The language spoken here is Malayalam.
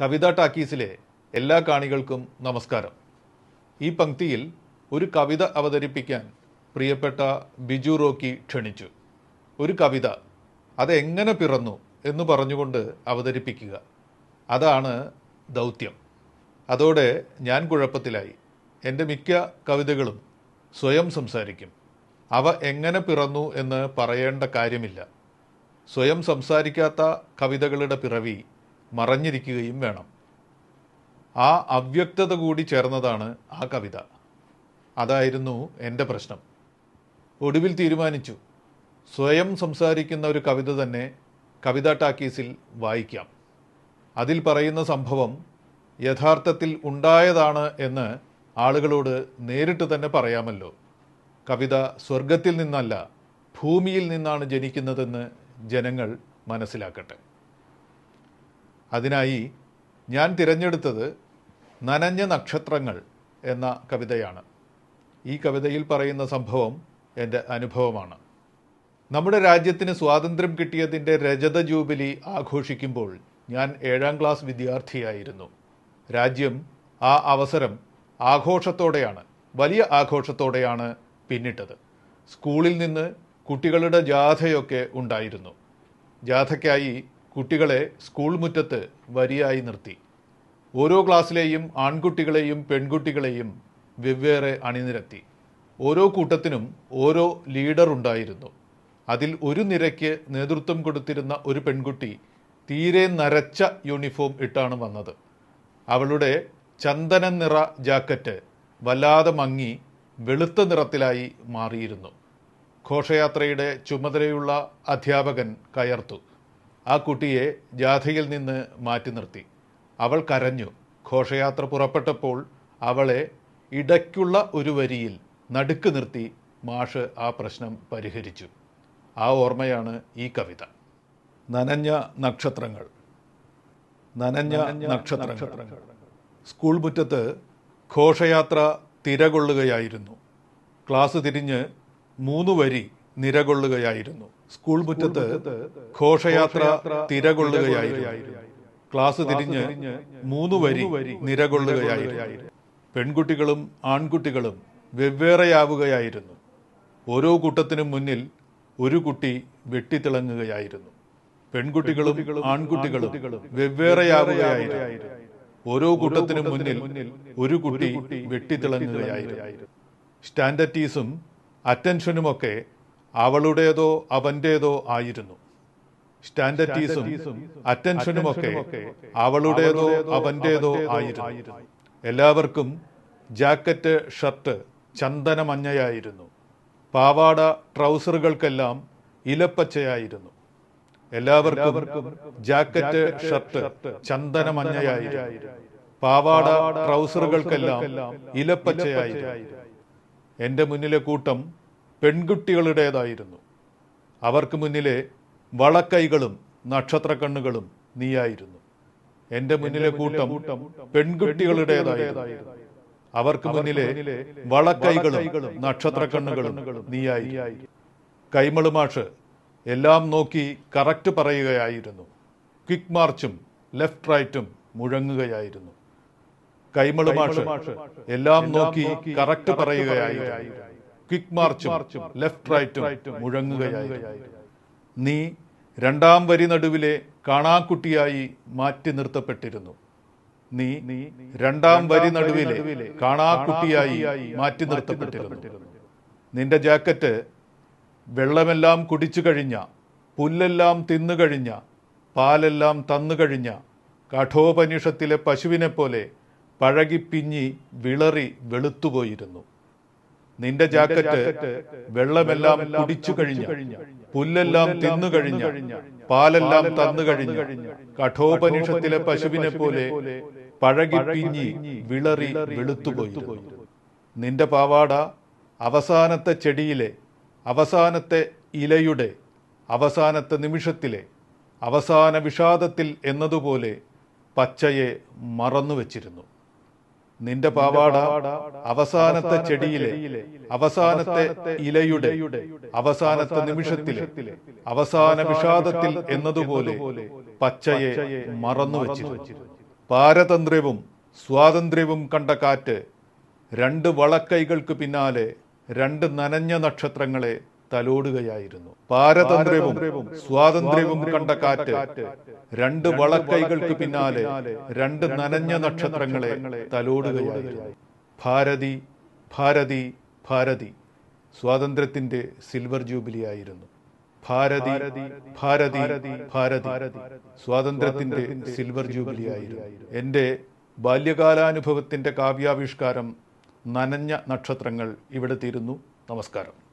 കവിത ടാക്കീസിലെ എല്ലാ കാണികൾക്കും നമസ്കാരം. ഈ പങ്ക്തിയിൽ ഒരു കവിത അവതരിപ്പിക്കാൻ പ്രിയപ്പെട്ട ബിജു റോക്കി ക്ഷണിച്ചു. ഒരു കവിത അതെങ്ങനെ പിറന്നു എന്ന് പറഞ്ഞുകൊണ്ട് അവതരിപ്പിക്കുക. അതാണ് ദൗത്യം. അതോടെ ഞാൻ കുഴപ്പത്തിലായി. എന്റെ മിക്ക കവിതകളും സ്വയം സംസാരിക്കും. അവ എങ്ങനെ പിറന്നു എന്ന് പറയേണ്ട കാര്യമില്ല. സ്വയം സംസാരിക്കാത്ത കവിതകളുടെ പിറവി മറഞ്ഞിരിക്കുകയും വേണം. ആ അവ്യക്തത കൂടി ചേർന്നതാണ് ആ കവിത. അതായിരുന്നു എന്റെ പ്രശ്നം. ഒടുവിൽ തീരുമാനിച്ചു. സ്വയം സംസാരിക്കുന്ന ഒരു കവിത തന്നെ കവിത ടാക്കീസിൽ വായിക്കാം. അതിൽ പറയുന്ന സംഭവം യഥാർത്ഥത്തിൽ ഉണ്ടായതാണ് എന്ന് ആളുകളോട് നേരിട്ട് തന്നെ പറയാമല്ലോ. കവിത സ്വർഗത്തിൽ നിന്നല്ല ഭൂമിയിൽ നിന്നാണ് ജനിക്കുന്നതെന്ന് ജനങ്ങൾ മനസ്സിലാക്കട്ടെ. അതിനായി ഞാൻ തിരഞ്ഞെടുത്തത് നനഞ്ഞ നക്ഷത്രങ്ങൾ എന്ന കവിതയാണ്. ഈ കവിതയിൽ പറയുന്ന സംഭവം എന്റെ അനുഭവമാണ്. നമ്മുടെ രാജ്യത്തിന് സ്വാതന്ത്ര്യം കിട്ടിയതിന്റെ രജത ജൂബിലി ആഘോഷിക്കുമ്പോൾ ഞാൻ ഏഴാം ക്ലാസ് വിദ്യാർത്ഥിയായിരുന്നു. രാജ്യം ആ അവസരം ആഘോഷത്തോടെയാണ് വലിയ ആഘോഷത്തോടെയാണ് പിന്നിട്ടത്. സ്കൂളിൽ നിന്ന് കുട്ടികളുടെ ജാഥയൊക്കെ ഉണ്ടായിരുന്നു. ജാഥയ്ക്കായി കുട്ടികളെ സ്കൂൾ മുറ്റത്ത് വരിയായി നിർത്തി. ഓരോ ക്ലാസ്സിലെയും ആൺകുട്ടികളെയും പെൺകുട്ടികളെയും വെവ്വേറെ അണിനിരത്തി. ഓരോ കൂട്ടത്തിനും ഓരോ ലീഡർ ഉണ്ടായിരുന്നു. അതിൽ ഒരു നിരയ്ക്ക് നേതൃത്വം കൊടുത്തിരുന്ന ഒരു പെൺകുട്ടി തീരെ നരച്ച യൂണിഫോം ഇട്ടാണ് വന്നത്. അവളുടെ ചന്ദന നിറ ജാക്കറ്റ് വല്ലാതെ മങ്ങി വെളുത്ത നിറത്തിലായി മാറിയിരുന്നു. ഘോഷയാത്രയുടെ ചുമതലയുള്ള അധ്യാപകൻ കയർത്തു. ആ കുട്ടിയെ ജാഥയിൽ നിന്ന് മാറ്റി നിർത്തി. അവൾ കരഞ്ഞു. ഘോഷയാത്ര പുറപ്പെട്ടപ്പോൾ അവളെ ഇടയ്ക്കുള്ള ഒരു വരിയിൽ നടുക്ക് നിർത്തി മാഷ് ആ പ്രശ്നം പരിഹരിച്ചു. ആ ഓർമ്മയാണ് ഈ കവിത. നനഞ്ഞ നക്ഷത്രങ്ങൾ. നനഞ്ഞ നക്ഷത്രങ്ങൾ. സ്കൂൾ മുറ്റത്ത് ഘോഷയാത്ര തിരകൊള്ളുകയായിരുന്നു. ക്ലാസ് തിരിഞ്ഞ് മൂന്ന് വരി നിരകൊള്ളുകയായിരുന്നു. സ്കൂൾ മുറ്റത്ത് ഘോഷയാത്ര തിരകൊള്ളുകയായിരുന്നു. ക്ലാസ് തിരിഞ്ഞ് മൂന്ന് വരി നിരകൊള്ളുകയായിരുന്നു. പെൺകുട്ടികളും ആൺകുട്ടികളും വെവ്വേറെയാവുകയായിരുന്നു. ഓരോ കൂട്ടത്തിനും മുന്നിൽ ഒരു കുട്ടി വെട്ടിത്തിളങ്ങുകയായിരുന്നു. പെൺകുട്ടികളും ആൺകുട്ടികളും വെവ്വേറെയാവുകയായിരുന്നു. ഓരോ കൂട്ടത്തിനും മുന്നിൽ ഒരു കുട്ടി വെട്ടിത്തിളങ്ങുകയായിരുന്നു. സ്റ്റാൻഡറ്റീസും അറ്റൻഷനുമൊക്കെ അവളുടേതോ അവന്റേതോ ആയിരുന്നു. സ്റ്റാൻഡറ്റീസും അറ്റൻഷനുമൊക്കെ അവളുടേതോ അവന്റേതോ ആയിരുന്നു. എല്ലാവർക്കും ജാക്കറ്റ് ഷർട്ട് ചന്ദനമഞ്ഞയായിരുന്നു. പാവാട ട്രൗസറുകൾക്കെല്ലാം ഇലപ്പച്ചയായിരുന്നു. എല്ലാവർക്കും ജാക്കറ്റ് ഷർട്ട് ചന്ദനമഞ്ഞയായിരുന്നു. പാവാട ട്രൗസറുകൾക്കെല്ലാം ഇലപ്പച്ചയായിരുന്നു. എന്റെ മുന്നിലെ കൂട്ടം പെൺകുട്ടികളുടേതായിരുന്നു. അവർക്ക് മുന്നിലെ വളക്കൈകളും നക്ഷത്രക്കണ്ണുകളും നീയായിരുന്നു. എന്റെ മുന്നിലെ കൂട്ടം പെൺകുട്ടികളുടേതായിരുന്നു. അവർക്ക് മുന്നിലെ വളക്കൈകളും നക്ഷത്രക്കണ്ണുകളും നീയായി കൈമളുമാഷ് എല്ലാം നോക്കി കറക്റ്റ് പറയുകയായിരുന്നു. ക്വിക്ക് മാർച്ചും ലെഫ്റ്റ് റൈറ്റും മുഴങ്ങുകയായിരുന്നു. കൈമളുമാഷ് എല്ലാം നോക്കി കറക്റ്റ് പറയുകയായിരുന്നു. ക്വിക്ക് മാർച്ചും ലെഫ്റ്റ് റൈറ്റും മുഴങ്ങുകയായിരുന്നു. നീ രണ്ടാം വരി നടുവിലെ കാണാക്കുട്ടിയായി മാറ്റി നിർത്തപ്പെട്ടിരുന്നു. നീ രണ്ടാം വരി നടുവിലെ കാണാക്കുട്ടിയായി മാറ്റി നിർത്തപ്പെട്ടിരുന്നു. നിന്റെ ജാക്കറ്റ് വെള്ളമെല്ലാം കുടിച്ചു കഴിഞ്ഞ പുല്ലെല്ലാം തിന്നുകഴിഞ്ഞ പാലെല്ലാം തന്നു കഴിഞ്ഞ കഠോപനിഷത്തിലെ പശുവിനെ പോലെ പഴകിപ്പിഞ്ഞി വിളറി വെളുത്തുപോയിരുന്നു. നിന്റെ ജാക്കറ്റ് വെള്ളമെല്ലാം കുടിച്ചു കഴിഞ്ഞ. പുല്ലെല്ലാം തിന്നു കഴിഞ്ഞ. പാലെല്ലാം തന്നു കഴിഞ്ഞു. കഠോപനിഷത്തിലെ പശുവിനെ പോലെ പഴകിപ്പിഞ്ഞി വിളറി വെളുത്തുപോയി നിന്റെ പാവാട അവസാനത്തെ ചെടിയിലെ അവസാനത്തെ ഇലയുടെ അവസാനത്തെ നിമിഷത്തിലെ അവസാന വിഷാദത്തിൽ എന്നതുപോലെ പച്ചയെ മറന്നു വച്ചിരുന്നു നിന്റെ പാവാട അവസാനത്തെ ചെടിയിലെ അവസാനത്തെ ഇലയുടെ അവസാനത്തെ നിമിഷത്തിലെ അവസാന വിഷാദത്തിൽ എന്നതുപോലെ പച്ചയെ മറന്നു വച്ചിരുന്നു പാരതന്ത്ര്യവും സ്വാതന്ത്ര്യവും കണ്ട കാറ്റ് രണ്ട് വളക്കൈകൾക്ക് പിന്നാലെ രണ്ട് നനഞ്ഞ നക്ഷത്രങ്ങളെ തലോടുകയായിരുന്നു. പാരതന്ത്ര്യവും സ്വാതന്ത്ര്യവും കണ്ട കാറ്റ് രണ്ട് വളക്കൈകൾക്ക് പിന്നാലെ രണ്ട് നനഞ്ഞ നക്ഷത്രങ്ങളെ തലോടുകയായിരുന്നു. ഭാരതി ഭാരതി ഭാരതി. സ്വാതന്ത്ര്യത്തിന്റെ സിൽവർ ജൂബിലി ആയിരുന്നു. ഭാരതി ഭാരതി ഭാരതി സ്വാതന്ത്ര്യത്തിന്റെ സിൽവർ ജൂബിലി ആയിരുന്നു. എന്റെ ബാല്യകാലാനുഭവത്തിന്റെ കാവ്യാവിഷ്കാരം നനഞ്ഞ നക്ഷത്രങ്ങൾ ഇവിടെ തീരുന്നു. നമസ്കാരം.